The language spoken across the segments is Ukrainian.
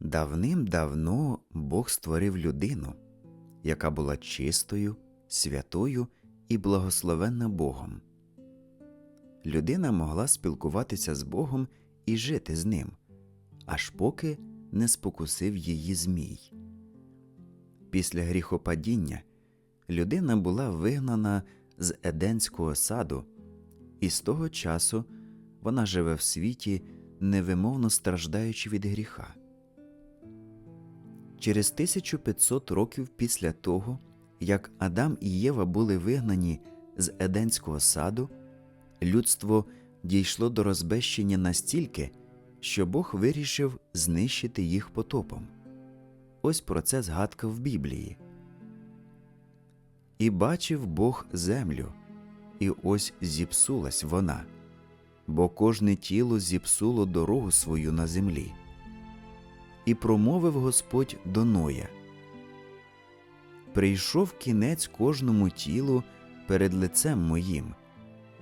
Давним-давно Бог створив людину, яка була чистою, святою і благословенна Богом. Людина могла спілкуватися з Богом і жити з ним, аж поки не спокусив її Змій. Після гріхопадіння людина була вигнана з Еденського саду, і з того часу вона живе в світі, невимовно страждаючи від гріха. Через 1500 років після того, як Адам і Єва були вигнані з Еденського саду, людство дійшло до розбещення настільки, що Бог вирішив знищити їх потопом. Ось про це згадка в Біблії. І бачив Бог землю, і ось зіпсулась вона, бо кожне тіло зіпсуло дорогу свою на землі. І промовив Господь до Ноя Прийшов кінець кожному тілу перед лицем моїм,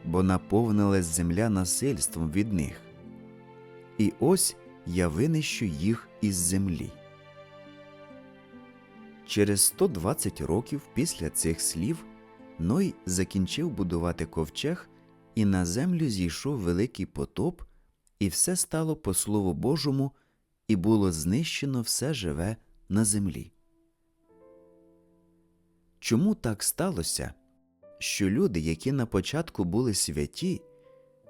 бо наповнилась земля насильством від них. І ось я винищу їх із землі. Через 120 років після цих слів Ной закінчив будувати ковчег, і на землю зійшов великий потоп, і все стало по Слову Божому, і було знищено все живе на землі. Чому так сталося, що люди, які на початку були святі,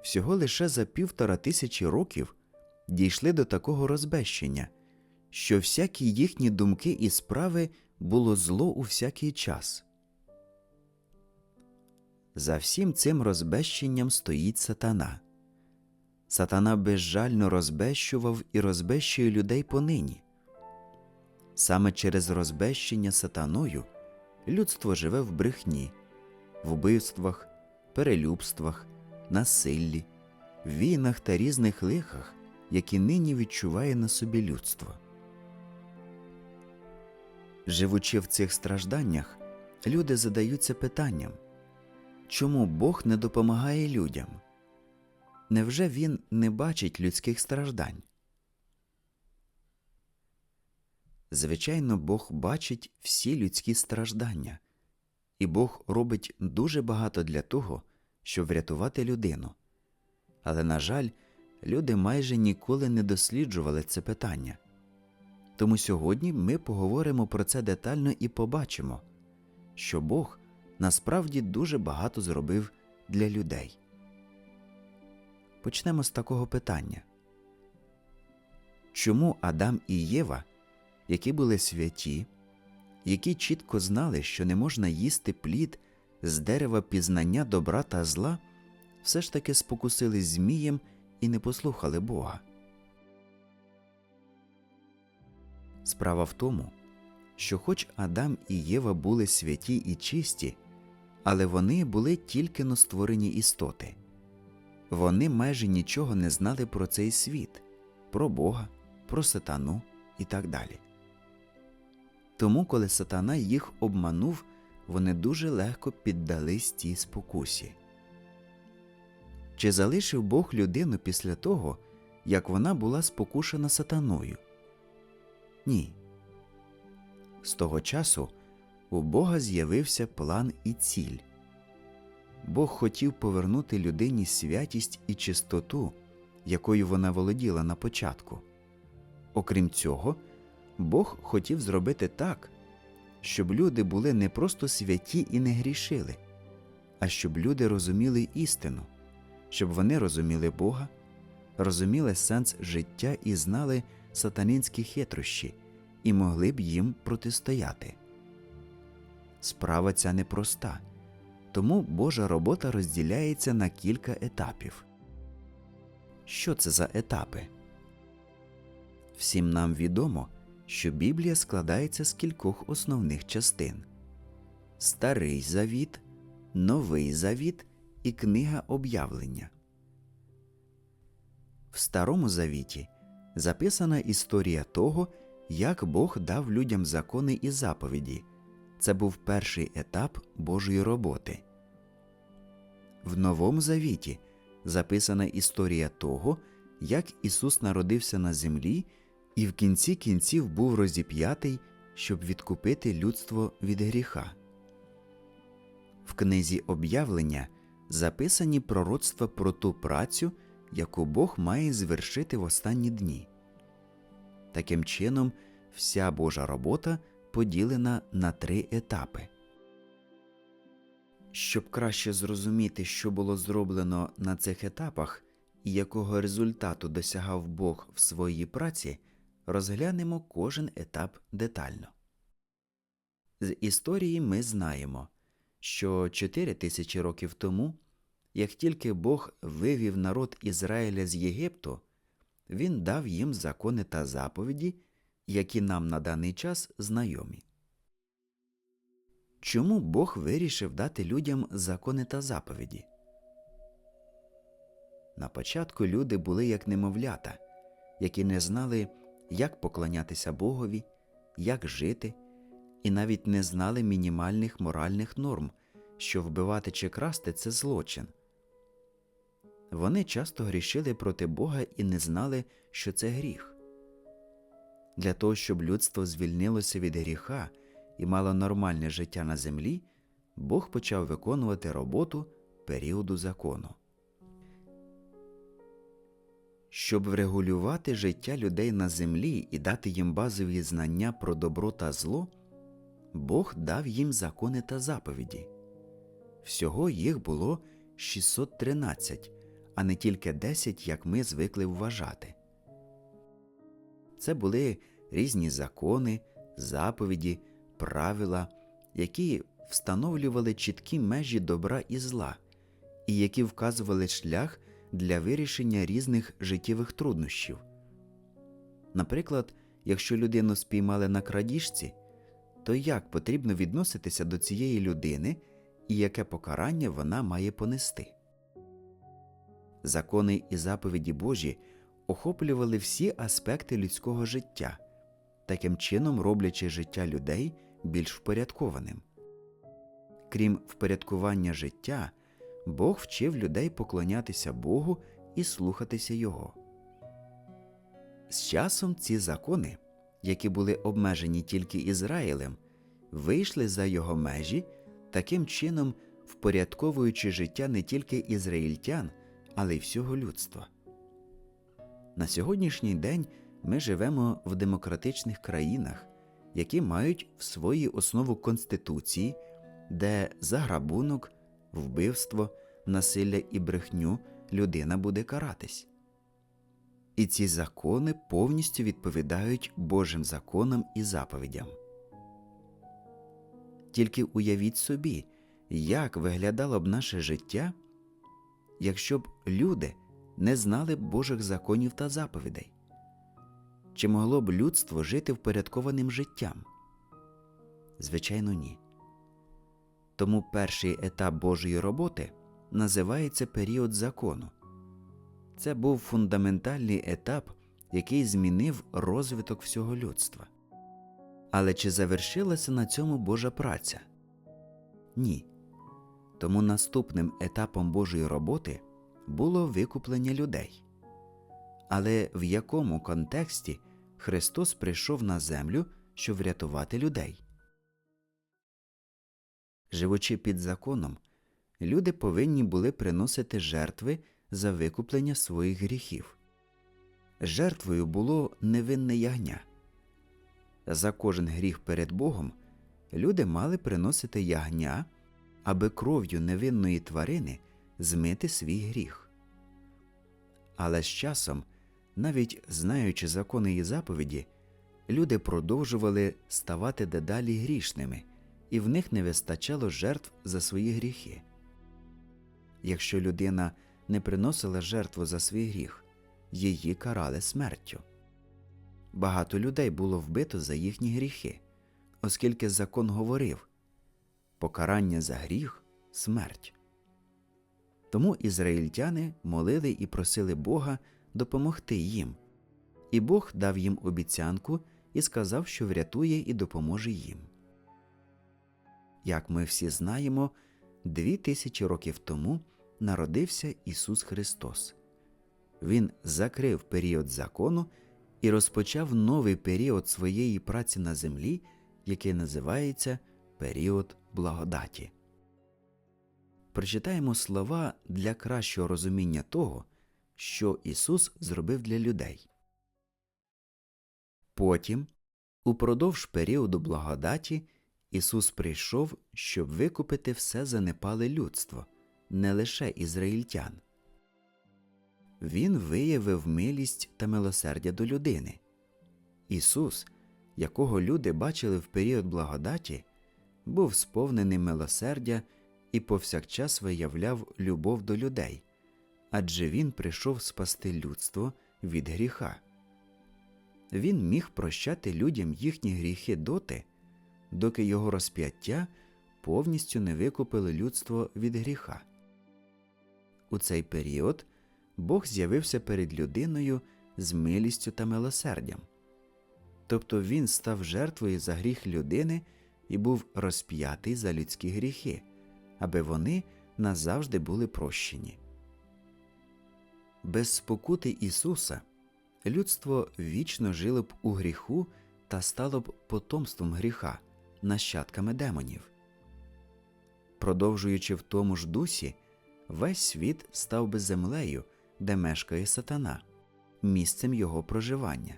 всього лише за півтора тисячі років дійшли до такого розбещення, що всякі їхні думки і справи було зло у всякий час? За всім цим розбещенням стоїть сатана. Сатана безжально розбещував і розбещує людей понині. Саме через розбещення сатаною людство живе в брехні, в убивствах, перелюбствах, насиллі, війнах та різних лихах, які нині відчуває на собі людство. Живучи в цих стражданнях, люди задаються питанням чому Бог не допомагає людям? Невже Він не бачить людських страждань? Звичайно, Бог бачить всі людські страждання, і Бог робить дуже багато для того, щоб врятувати людину. Але, на жаль, люди майже ніколи не досліджували це питання. Тому сьогодні ми поговоримо про це детально і побачимо, що Бог насправді дуже багато зробив для людей. Почнемо з такого питання. Чому Адам і Єва, які були святі, які чітко знали, що не можна їсти плід з дерева пізнання добра та зла, все ж таки спокусились Змієм і не послухали Бога? Справа в тому, що хоч Адам і Єва були святі і чисті, але вони були тільки но створені істоти. Вони майже нічого не знали про цей світ, про Бога, про сатану і так далі. Тому, коли сатана їх обманув, вони дуже легко піддались тій спокусі. Чи залишив Бог людину після того, як вона була спокушена сатаною? Ні. З того часу у Бога з'явився план і ціль. Бог хотів повернути людині святість і чистоту, якою вона володіла на початку. Окрім цього, Бог хотів зробити так, щоб люди були не просто святі і не грішили, а щоб люди розуміли істину, щоб вони розуміли Бога, розуміли сенс життя і знали сатанинські хитрощі і могли б їм протистояти. Справа ця непроста, тому Божа робота розділяється на кілька етапів. Що це за етапи? Всім нам відомо, що Біблія складається з кількох основних частин Старий Завіт, Новий Завіт і Книга об'явлення. В Старому Завіті записана історія того, як Бог дав людям закони і заповіді. Це був перший етап Божої роботи. В Новому Завіті записана історія того, як Ісус народився на землі і в кінці кінців був розіп'ятий, щоб відкупити людство від гріха. В книзі об'явлення записані пророцтва про ту працю, яку Бог має звершити в останні дні. Таким чином, вся Божа робота поділена на три етапи. Щоб краще зрозуміти, що було зроблено на цих етапах і якого результату досягав Бог в своїй праці, розглянемо кожен етап детально. З історії ми знаємо, що чотири тисячі років тому, як тільки Бог вивів народ Ізраїля з Єгипту, він дав їм закони та заповіді, які нам на даний час знайомі. Чому Бог вирішив дати людям закони та заповіді? На початку люди були як немовлята, які не знали, як поклонятися Богові, як жити, і навіть не знали мінімальних моральних норм, що вбивати чи красти це злочин. Вони часто грішили проти Бога і не знали, що це гріх. Для того, щоб людство звільнилося від гріха і мало нормальне життя на землі, Бог почав виконувати роботу періоду закону. Щоб врегулювати життя людей на землі і дати їм базові знання про добро та зло, Бог дав їм закони та заповіді. Всього їх було 613, а не тільки 10, як ми звикли вважати. Це були різні закони, заповіді, правила, які встановлювали чіткі межі добра і зла, і які вказували шлях для вирішення різних життєвих труднощів. Наприклад, якщо людину спіймали на крадіжці, то як потрібно відноситися до цієї людини і яке покарання вона має понести? Закони і заповіді Божі охоплювали всі аспекти людського життя, таким чином роблячи життя людей більш впорядкованим. Крім впорядкування життя, Бог вчив людей поклонятися Богу і слухатися Його. З часом ці закони, які були обмежені тільки Ізраїлем, вийшли за його межі, таким чином впорядковуючи життя не тільки ізраїльтян, але й всього людства. На сьогоднішній день ми живемо в демократичних країнах, які мають в своїй основу конституції, де за грабунок, вбивство, насилля і брехню людина буде каратись. І ці закони повністю відповідають Божим законам і заповідям. Тільки уявіть собі, як виглядало б наше життя, якщо б люди не знали Божих законів та заповідей. Чи могло б людство жити впорядкованим життям? Звичайно, ні. Тому перший етап Божої роботи називається період закону. Це був фундаментальний етап, який змінив розвиток всього людства. Але чи завершилася на цьому Божа праця? Ні. Тому наступним етапом Божої роботи було викуплення людей. Але в якому контексті Христос прийшов на землю, щоб врятувати людей? Живучи під законом, люди повинні були приносити жертви за викуплення своїх гріхів. Жертвою було невинне ягня. За кожен гріх перед Богом люди мали приносити ягня, аби кров'ю невинної тварини змити свій гріх. Але з часом, навіть знаючи закони і заповіді, люди продовжували ставати дедалі грішними, і в них не вистачало жертв за свої гріхи. Якщо людина не приносила жертву за свій гріх, її карали смертю. Багато людей було вбито за їхні гріхи, оскільки закон говорив покарання за гріх смерть. Тому ізраїльтяни молили і просили Бога допомогти їм, і Бог дав їм обіцянку і сказав, що врятує і допоможе їм. Як ми всі знаємо, дві тисячі років тому народився Ісус Христос. Він закрив період закону і розпочав новий період своєї праці на землі, який називається період благодаті. Прочитаємо слова для кращого розуміння того, що Ісус зробив для людей. Потім, упродовж періоду благодаті, Ісус прийшов, щоб викупити все занепале людство, не лише ізраїльтян. Він виявив милість та милосердя до людини. Ісус, якого люди бачили в період благодаті, був сповнений милосердя і повсякчас виявляв любов до людей, адже Він прийшов спасти людство від гріха. Він міг прощати людям їхні гріхи доти, доки його розп'яття повністю не викупили людство від гріха. У цей період Бог з'явився перед людиною з милістю та милосердям. Тобто він став жертвою за гріх людини і був розп'ятий за людські гріхи, аби вони назавжди були прощені. Без спокути Ісуса людство вічно жило б у гріху та стало б потомством гріха, нащадками демонів. Продовжуючи в тому ж дусі, весь світ став би землею, де мешкає сатана, місцем його проживання.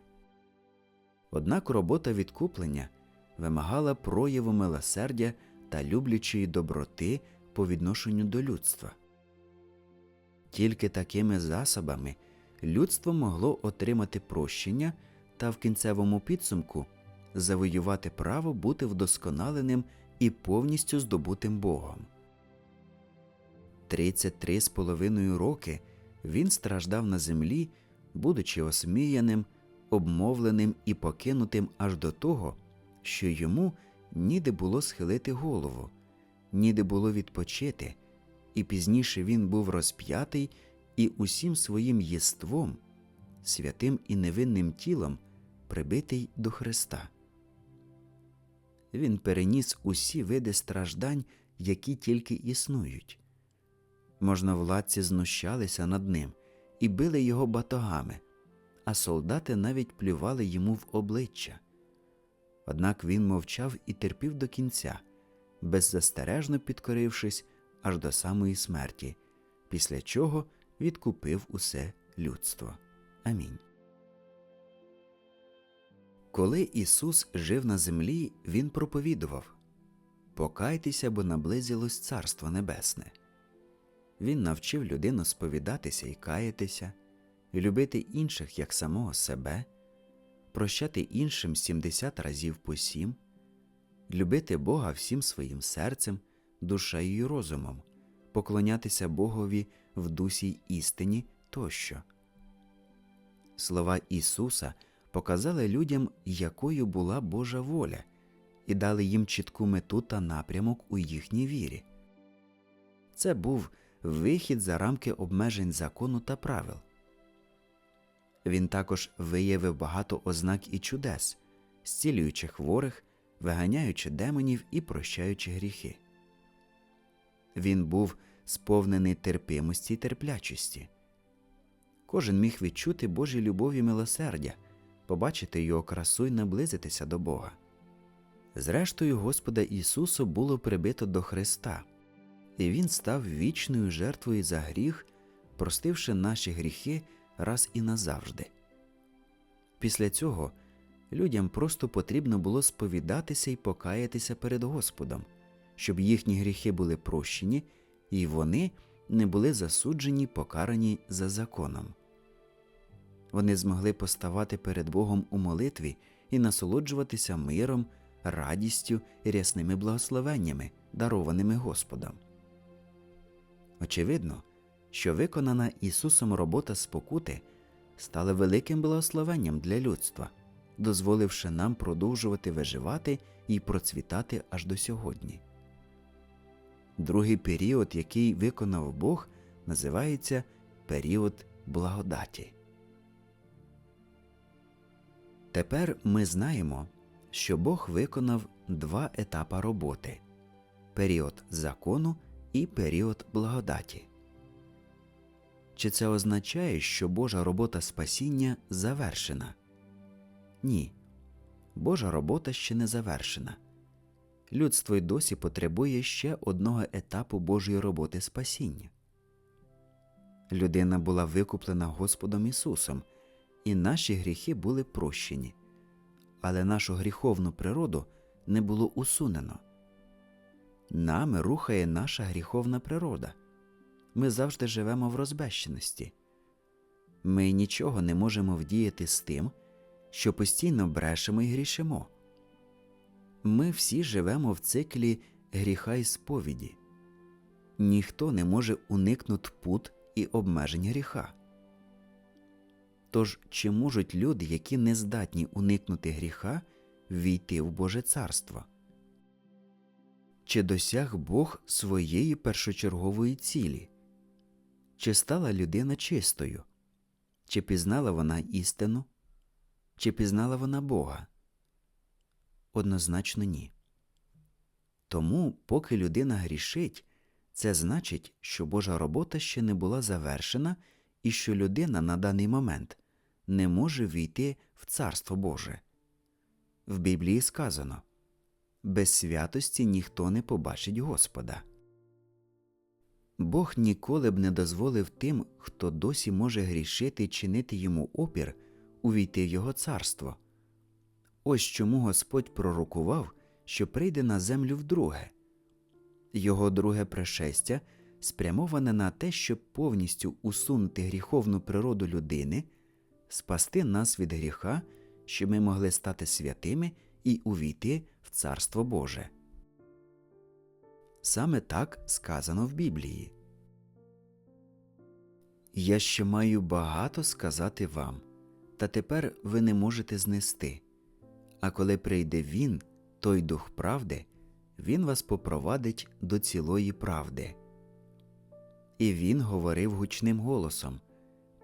Однак робота відкуплення вимагала прояву милосердя та люблячої доброти по відношенню до людства. Тільки такими засобами людство могло отримати прощення та в кінцевому підсумку завоювати право бути вдосконаленим і повністю здобутим Богом. Тридцять три з половиною роки він страждав на землі, будучи осміяним, обмовленим і покинутим аж до того, що йому ніде було схилити голову, ніде було відпочити, і пізніше він був розп'ятий і усім своїм єством, святим і невинним тілом, прибитий до Христа. Він переніс усі види страждань, які тільки існують. Можновладці знущалися над ним і били його батогами, а солдати навіть плювали йому в обличчя. Однак він мовчав і терпів до кінця, беззастережно підкорившись аж до самої смерті, після чого відкупив усе людство. Амінь. Коли Ісус жив на землі, Він проповідував Покайтеся, бо наблизилось Царство Небесне. Він навчив людину сповідатися і каятися, любити інших як самого себе, прощати іншим 70 разів по сім, любити Бога всім своїм серцем, душею і розумом, поклонятися Богові в дусі істині тощо. Слова Ісуса показали людям, якою була Божа воля, і дали їм чітку мету та напрямок у їхній вірі. Це був вихід за рамки обмежень закону та правил. Він також виявив багато ознак і чудес, зцілюючи хворих, виганяючи демонів і прощаючи гріхи. Він був сповнений терпимості й терплячості. Кожен міг відчути Божі любов і милосердя, побачити його красу й наблизитися до Бога. Зрештою, Господа Ісусу було прибито до Христа, і Він став вічною жертвою за гріх, простивши наші гріхи раз і назавжди. Після цього людям просто потрібно було сповідатися і покаятися перед Господом, щоб їхні гріхи були прощені, і вони не були засуджені покарані за законом. Вони змогли поставати перед Богом у молитві і насолоджуватися миром, радістю і рясними благословеннями, дарованими Господом. Очевидно, що виконана Ісусом робота спокути стала великим благословенням для людства, дозволивши нам продовжувати виживати і процвітати аж до сьогодні. Другий період, який виконав Бог, називається період благодаті. Тепер ми знаємо, що Бог виконав два етапи роботи період закону і період благодаті. Чи це означає, що Божа робота спасіння завершена? Ні. Божа робота ще не завершена. Людство й досі потребує ще одного етапу Божої роботи спасіння. Людина була викуплена Господом Ісусом, і наші гріхи були прощені, але нашу гріховну природу не було усунено. Нами рухає наша гріховна природа. Ми завжди живемо в розбещеності. Ми нічого не можемо вдіяти з тим, що постійно брешемо і грішимо. Ми всі живемо в циклі гріха і сповіді. Ніхто не може уникнути пут і обмежень гріха. Тож, чи можуть люди, які не здатні уникнути гріха, війти в Боже царство? Чи досяг Бог своєї першочергової цілі? Чи стала людина чистою? Чи пізнала вона істину? Чи пізнала вона Бога? Однозначно ні. Тому, поки людина грішить, це значить, що Божа робота ще не була завершена і що людина на даний момент не може війти в Царство Боже. В Біблії сказано без святості ніхто не побачить Господа. Бог ніколи б не дозволив тим, хто досі може грішити і чинити йому опір, увійти в його царство. Ось чому Господь пророкував, що прийде на землю вдруге. Його друге пришестя спрямоване на те, щоб повністю усунути гріховну природу людини, спасти нас від гріха, щоб ми могли стати святими і увійти в Царство Боже. Саме так сказано в Біблії. Я ще маю багато сказати вам, та тепер ви не можете знести. А коли прийде Він, той Дух правди, Він вас попровадить до цілої правди. І він говорив гучним голосом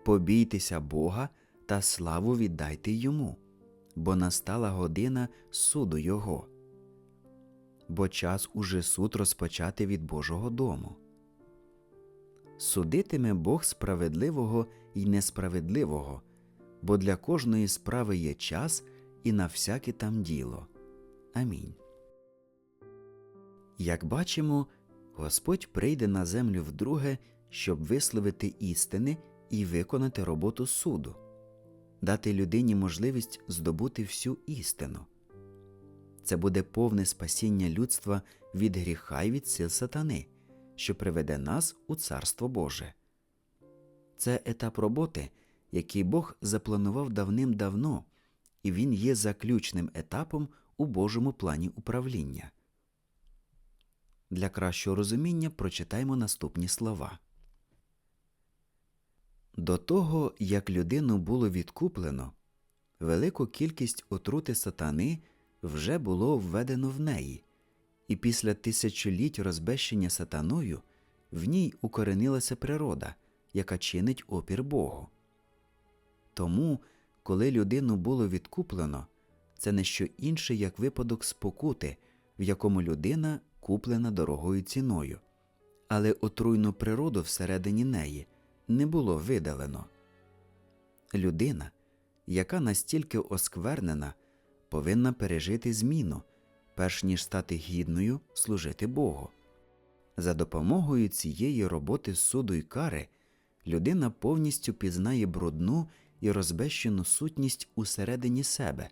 Побійтеся Бога та славу віддайте йому, бо настала година суду Його. Бо час уже суд розпочати від Божого дому. Судитиме Бог справедливого і несправедливого, бо для кожної справи є час і на всяке там діло. Амінь. Як бачимо, Господь прийде на землю вдруге, щоб висловити істини і виконати роботу суду, дати людині можливість здобути всю істину. Це буде повне спасіння людства від гріха й від сил сатани, що приведе нас у Царство Боже. Це етап роботи, який Бог запланував давним-давно, і він є заключним етапом у Божому плані управління. Для кращого розуміння прочитаймо наступні слова. До того, як людину було відкуплено, велику кількість отрути сатани вже було введено в неї, і після тисячоліть розбещення сатаною в ній укоренилася природа, яка чинить опір Богу. Тому, коли людину було відкуплено, це не що інше, як випадок спокути, в якому людина куплена дорогою ціною, але отруйну природу всередині неї не було видалено. Людина, яка настільки осквернена, повинна пережити зміну, перш ніж стати гідною служити Богу. За допомогою цієї роботи суду й кари людина повністю пізнає брудну і розбещену сутність усередині себе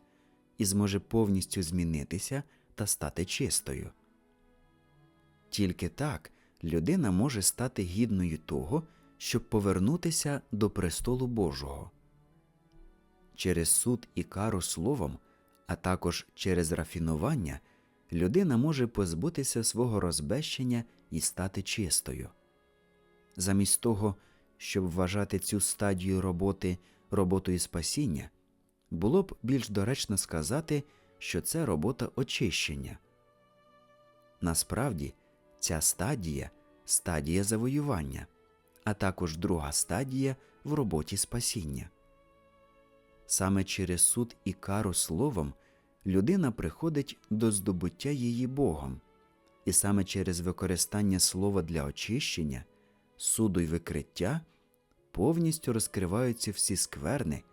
і зможе повністю змінитися та стати чистою. Тільки так людина може стати гідною того, щоб повернутися до престолу Божого. Через суд і кару словом, а також через рафінування, людина може позбутися свого розбещення і стати чистою. Замість того, щоб вважати цю стадію роботи роботою спасіння, було б більш доречно сказати, що це робота очищення. Насправді, ця стадія стадія завоювання, а також друга стадія в роботі спасіння. Саме через суд і кару словом людина приходить до здобуття її Богом, і саме через використання слова для очищення, суду й викриття повністю розкриваються всі скверни,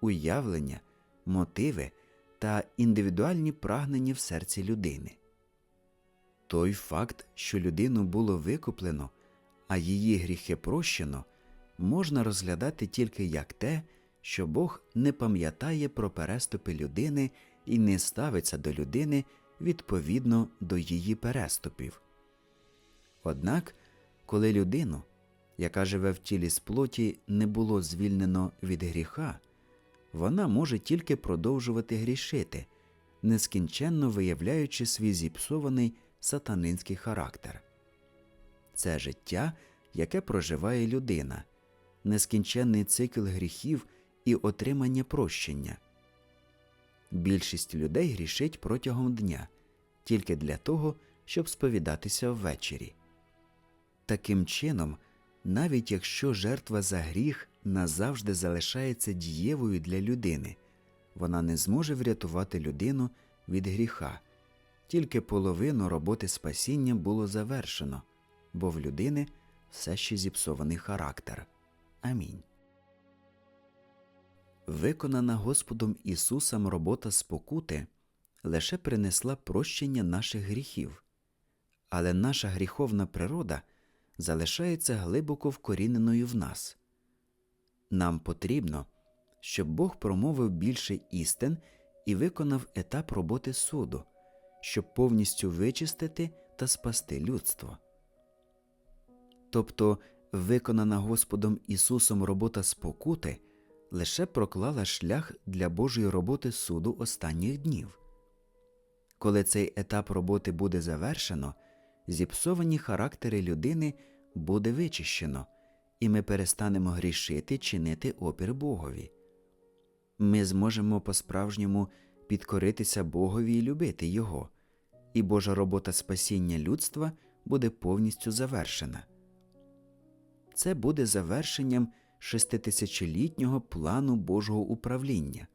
уявлення, мотиви та індивідуальні прагнення в серці людини. Той факт, що людину було викуплено, а її гріхи прощено, можна розглядати тільки як те, що Бог не пам'ятає про переступи людини і не ставиться до людини відповідно до її переступів. Однак, коли людину, яка живе в тілі з плоті, не було звільнено від гріха, вона може тільки продовжувати грішити, нескінченно виявляючи свій зіпсований сатанинський характер. Це життя, яке проживає людина, нескінченний цикл гріхів і отримання прощення. Більшість людей грішить протягом дня тільки для того, щоб сповідатися ввечері. Таким чином, навіть якщо жертва за гріх назавжди залишається дієвою для людини, вона не зможе врятувати людину від гріха, тільки половину роботи спасіння було завершено, бо в людини все ще зіпсований характер. Амінь. Виконана Господом Ісусом робота спокути лише принесла прощення наших гріхів, але наша гріховна природа залишається глибоко вкоріненою в нас. Нам потрібно, щоб Бог промовив більше істин і виконав етап роботи суду, щоб повністю вичистити та спасти людство. Тобто виконана Господом Ісусом робота спокути лише проклала шлях для Божої роботи суду останніх днів. Коли цей етап роботи буде завершено, зіпсовані характери людини буде вичищено, і ми перестанемо грішити чинити опір Богові. Ми зможемо по-справжньому підкоритися Богові і любити Його, і Божа робота спасіння людства буде повністю завершена. Це буде завершенням шеститисячолітнього плану Божого управління.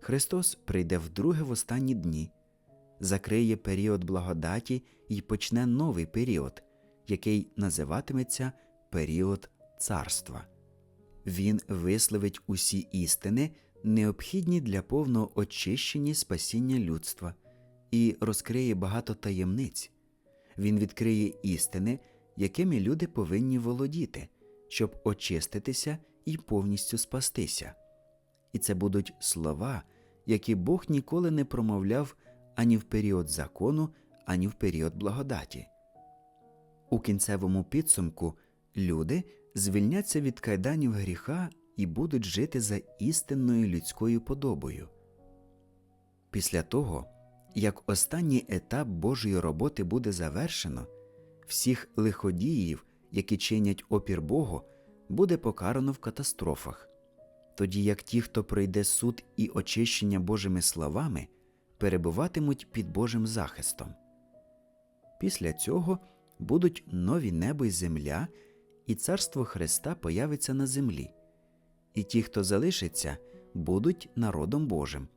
Христос прийде вдруге в останні дні, закриє період благодаті і почне новий період, який називатиметься період царства. Він висловить усі істини, необхідні для повного очищення спасіння людства, і розкриє багато таємниць. Він відкриє істини, якими люди повинні володіти, щоб очиститися і повністю спастися. І це будуть слова, які Бог ніколи не промовляв ані в період закону, ані в період благодаті. У кінцевому підсумку люди звільняться від кайданів гріха і будуть жити за істинною людською подобою. Після того, як останній етап Божої роботи буде завершено, всіх лиходіїв, які чинять опір Богу, буде покарано в катастрофах, тоді як ті, хто пройде суд і очищення Божими словами, перебуватимуть під Божим захистом. Після цього будуть нові небо й земля, і царство Христа появиться на землі, і ті, хто залишиться, будуть народом Божим,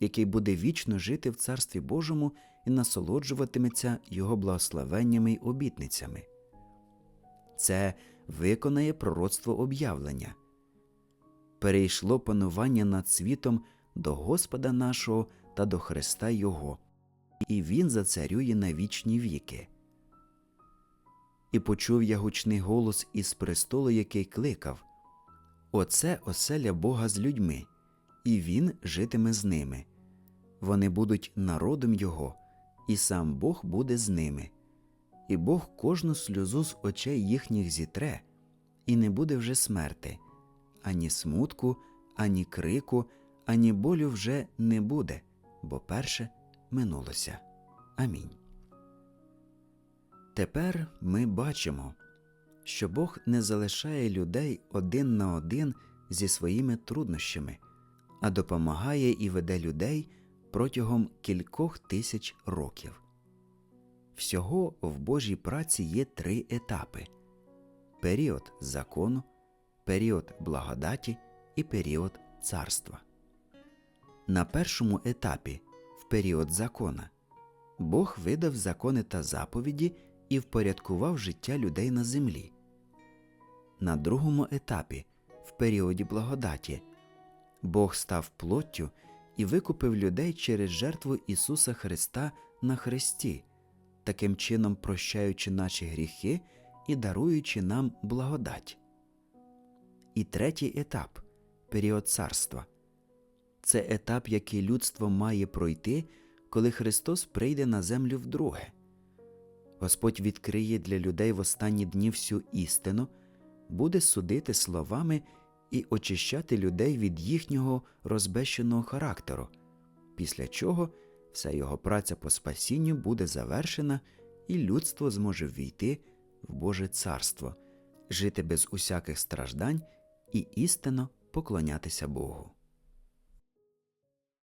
який буде вічно жити в Царстві Божому і насолоджуватиметься Його благословеннями й обітницями. Це виконає пророцтво об'явлення. Перейшло панування над світом до Господа нашого та до Христа Його, і Він зацарює на вічні віки. І почув я гучний голос із престолу, який кликав Оце оселя Бога з людьми, і Він житиме з ними. Вони будуть народом Його, і сам Бог буде з ними, і Бог кожну сльозу з очей їхніх зітре, і не буде вже смерти, ані смутку, ані крику, ані болю вже не буде, бо перше минулося. Амінь. Тепер ми бачимо, що Бог не залишає людей один на один зі своїми труднощами, а допомагає і веде людей протягом кількох тисяч років. Всього в Божій праці є три етапи період закону, період благодаті і період царства. На першому етапі, в період закона, Бог видав закони та заповіді і впорядкував життя людей на землі. На другому етапі, в періоді благодаті, Бог став плоттю і викупив людей через жертву Ісуса Христа на Христі, таким чином прощаючи наші гріхи і даруючи нам благодать. І третій етап період царства. Це етап, який людство має пройти, коли Христос прийде на землю вдруге. Господь відкриє для людей в останні дні всю істину, буде судити словами і очищати людей від їхнього розбещеного характеру, після чого вся його праця по спасінню буде завершена, і людство зможе ввійти в Боже царство, жити без усяких страждань і істинно поклонятися Богу.